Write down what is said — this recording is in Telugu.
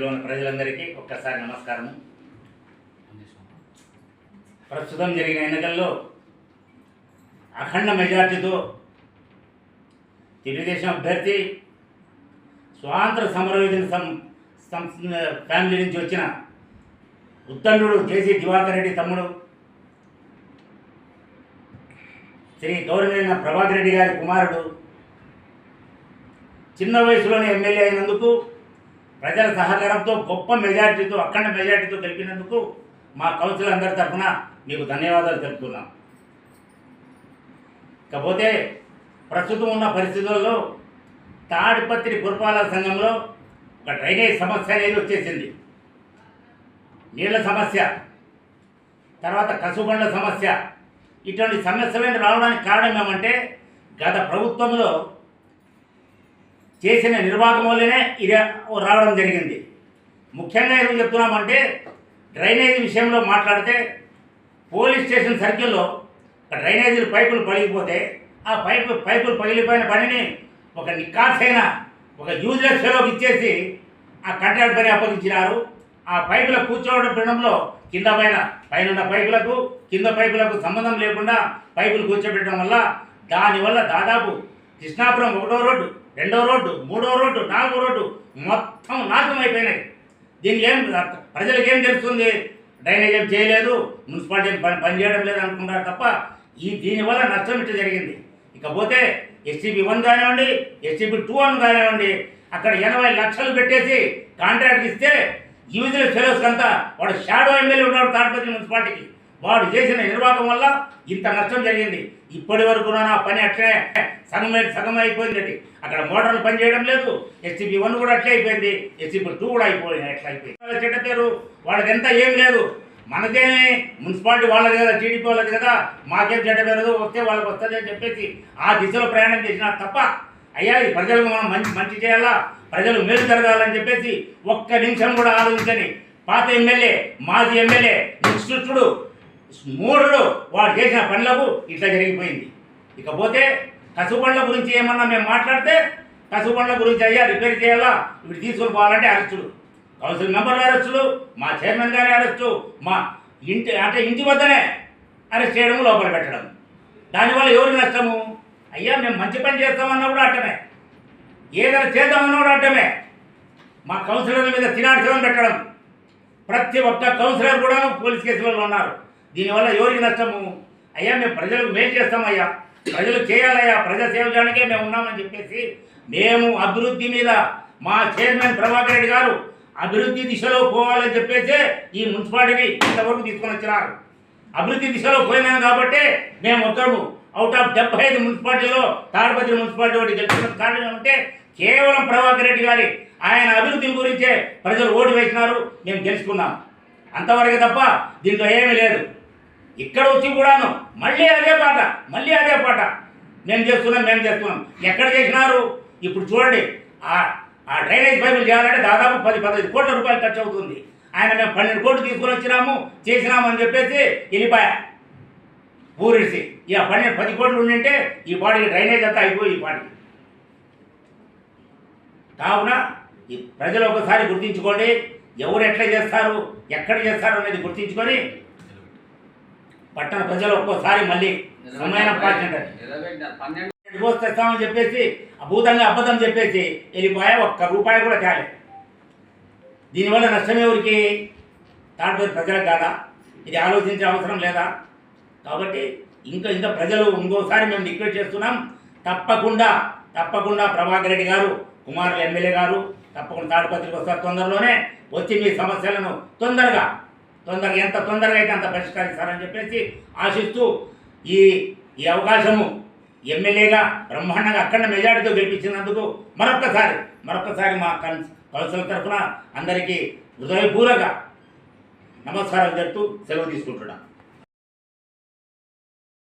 ప్రజలందరికీ ఒక్కసారి నమస్కారము ప్రస్తుతం జరిగిన ఎన్నికల్లో అఖండ మెజార్టీతో తెలుగుదేశం అభ్యర్థి స్వాతంత్ర సమరయోధన సం ఫ్యామిలీ నుంచి వచ్చిన ఉత్తండ్రుడు జేసీ దివాకర్ రెడ్డి తమ్ముడు శ్రీ గౌరవైన ప్రభాకర్ రెడ్డి గారి కుమారుడు చిన్న వయసులోనే ఎమ్మెల్యే అయినందుకు ప్రజల సహకారంతో గొప్ప మెజార్టీతో అఖండ మెజార్టీతో గెలిపినందుకు మా కౌన్సిల్ అందరి తరఫున మీకు ధన్యవాదాలు తెలుపుతున్నాం. కాకపోతే ప్రస్తుతం ఉన్న పరిస్థితుల్లో తాడిపత్రి పురపాలక సంఘంలో ఒక డ్రైనేజ్ సమస్య అనేది వచ్చేసింది. నీళ్ళ సమస్య తర్వాత కసుబండ్ల సమస్య ఇటువంటి సమస్యలు రావడానికి కారణం ఏమంటే గత ప్రభుత్వంలో చేసిన నిర్వాహకం వల్లనే ఇది రావడం జరిగింది. ముఖ్యంగా ఏం చెప్తున్నామంటే డ్రైనేజీ విషయంలో మాట్లాడితే పోలీస్ స్టేషన్ సర్కిల్లో డ్రైనేజీలు డ్రైనేజీ పైపులు పగిలిపోతే ఆ పైపు పైపులు పగిలిపోయిన పనిని ఒక నిక్కాసైన ఒక యూజ్లెస్ ఫెలోకి ఇచ్చేసి ఆ కంట్రాక్ట్ పని అప్పగించినారు. ఆ పైపుల కూర్చోవడం పిడంలో కింద పైన పైన పైపులకు కింద పైపులకు సంబంధం లేకుండా పైపులు కూర్చోబెట్టడం వల్ల దానివల్ల దాదాపు కృష్ణాపురం ఒకటో రోడ్డు రెండో రోడ్డు మూడో రోడ్డు నాలుగో రోడ్డు మొత్తం నాశనం అయిపోయినాయి. దీనికి ఏం ప్రజలకు ఏం తెలుస్తుంది? డ్రైనేజ్ ఏం చేయలేదు మున్సిపాలిటీ పని పని చేయడం లేదు అనుకుంటారు తప్ప ఈ దీనివల్ల నష్టం ఇట్లా జరిగింది. ఇకపోతే ఎస్టీపీ వన్ కానివ్వండి ఎస్టీపీ టూ వన్ కానివ్వండి అక్కడ ఎనభై లక్షలు పెట్టేసి కాంట్రాక్ట్ ఇస్తే యూజువల్ ఫెలోస్ అంతా వాడు షాడో ఎమ్మెల్యే ఉన్నాడు తాడపతి మున్సిపాలిటీకి. వాడు చేసిన నిర్వాహకం వల్ల ఇంత నష్టం జరిగింది. ఇప్పటి వరకు నా పని అట్లే. సగం సగం అయిపోయింది అక్కడ మోటార్లు పనిచేయడం లేదు. ఎస్సీపీ వన్ కూడా అట్లే అయిపోయింది. ఎస్సీపీ టూ కూడా అయిపోయింది అట్లా అయిపోయింది. వాళ్ళ చెడ్డ పేరు వాళ్ళకి ఎంత ఏం లేదు. మనకేమి మున్సిపాలిటీ వాళ్ళది కదా టీడీపీ వాళ్ళది కదా. మాకేం చెడ్డ పేరు వస్తే వాళ్ళకి వస్తుంది అని చెప్పేసి ఆ దిశలో ప్రయాణం చేసినా తప్ప అయ్యా ఈ ప్రజలకు మనం మంచి మంచి చేయాలా? ప్రజలు మేలు జరగాలని చెప్పేసి ఒక్క నిమిషం కూడా ఆలోచించని పాత ఎమ్మెల్యే మాజీ ఎమ్మెల్యే నిష్ఠుడు మూఢుడు వాడు చేసిన పనులకు ఇట్లా జరిగిపోయింది. ఇకపోతే కసుబండ్ల గురించి ఏమన్నా మేము మాట్లాడితే కసుబండ్ల గురించి అయ్యా రిపేర్ చేయాలా? ఇవి తీసుకుని పోవాలంటే అరెస్టులు. కౌన్సిల్ మెంబర్లు అరెస్టులు మా చైర్మన్ గారి అరెస్టు మా ఇంటి అంటే ఇంటి వద్దనే అరెస్ట్ చేయడం లోపల పెట్టడం. దానివల్ల ఎవరికి నష్టము? అయ్యా మేము మంచి పని చేస్తామన్నా కూడా అట్టమే ఏదైనా చేద్దామన్నా కూడా అట్టమే మా కౌన్సిలర్ల మీద తినాడు పెట్టడం. ప్రతి ఒక్క కౌన్సిలర్ కూడా పోలీస్ కేసులలో ఉన్నారు. దీనివల్ల ఎవరికి నష్టము? అయ్యా మేము ప్రజలకు మేలు చేస్తామయ్యా ప్రజలు చేయాలయ్యా. ప్రజా సేవ చేయడానికే మేము ఉన్నామని చెప్పేసి మేము అభివృద్ధి మీద మా చైర్మన్ ప్రభాకర్ రెడ్డి గారు అభివృద్ధి దిశలో పోవాలని చెప్పేసి ఈ మున్సిపాలిటీని ఇంతవరకు తీసుకొని వచ్చినారు. అభివృద్ధి దిశలో పోయినాం కాబట్టి మేము ఒకరు అవుట్ ఆఫ్ డెబ్బై ఐదు మున్సిపాలిటీలో తాడిపత్రి మున్సిపాలిటీ ఒకటి గెలిచిన కారణం ఏమంటే కేవలం ప్రభాకర్ రెడ్డి గారి. ఆయన అభివృద్ధి గురించే ప్రజలు ఓటు వేసినారు. మేము గెలుచుకున్నాం. అంతవరకే తప్ప దీంట్లో ఏమీ లేదు. ఇక్కడ వచ్చి కూడాను మళ్ళీ అదే పాట మళ్ళీ అదే పాట. మేము చేస్తున్నాం మేము చేస్తున్నాం. ఎక్కడ చేసినారు? ఇప్పుడు చూడండి ఆ ఆ డ్రైనేజ్ పైపులు చేయాలంటే దాదాపు పది పదహైదు కోట్ల రూపాయలు ఖర్చు అవుతుంది. ఆయన మేము పన్నెండు కోట్లు తీసుకొని వచ్చినాము చేసినాము అని చెప్పేసి వెళ్ళిపోయా. ఊరిసి ఇక పన్నెండు పది కోట్లు ఉండింటే ఈ బాడీకి డ్రైనేజ్ అంతా అయిపోయి ఈ బాడీకి కావున ఈ ప్రజలు ఒకసారి గుర్తించుకోండి ఎవరు ఎట్లా చేస్తారు ఎక్కడ చేస్తారు అనేది గుర్తించుకొని పట్టణ ప్రజలు ఒక్కోసారి మళ్ళీ సమయం పాటించారు డివోర్స్ తెస్తామని చెప్పేసి అభూతంగా అబద్ధం చెప్పేసి వెళ్ళిపోయా ఒక్క రూపాయి కూడా తేలే. దీనివల్ల నష్టం ఎవరికి తాడిపతి ప్రజలకు కాదా? ఇది ఆలోచించే అవసరం లేదా? కాబట్టి ఇంకా ఇంకా ప్రజలు ఇంకోసారి మేము రిక్వెస్ట్ చేస్తున్నాం తప్పకుండా తప్పకుండా ప్రభాకర్ రెడ్డి గారు కుమారులు ఎమ్మెల్యే గారు తప్పకుండా తాడిపత్రికి వస్తారు తొందరలోనే. వచ్చి మీ సమస్యలను తొందరగా తొందరగా ఎంత తొందరగా అయితే అంత పరిష్కరిస్తారని చెప్పేసి ఆశిస్తూ ఈ ఈ అవకాశము ఎమ్మెల్యేగా బ్రహ్మాండంగా అక్కడ మెజార్టీతో గెలిపించినందుకు మరొక్కసారి మరొక్కసారి మా కన్ కౌన్సిల్ తరఫున అందరికీ హృదయపూర్వక నమస్కారం చెప్తూ సెలవు తీసుకుంటున్నాను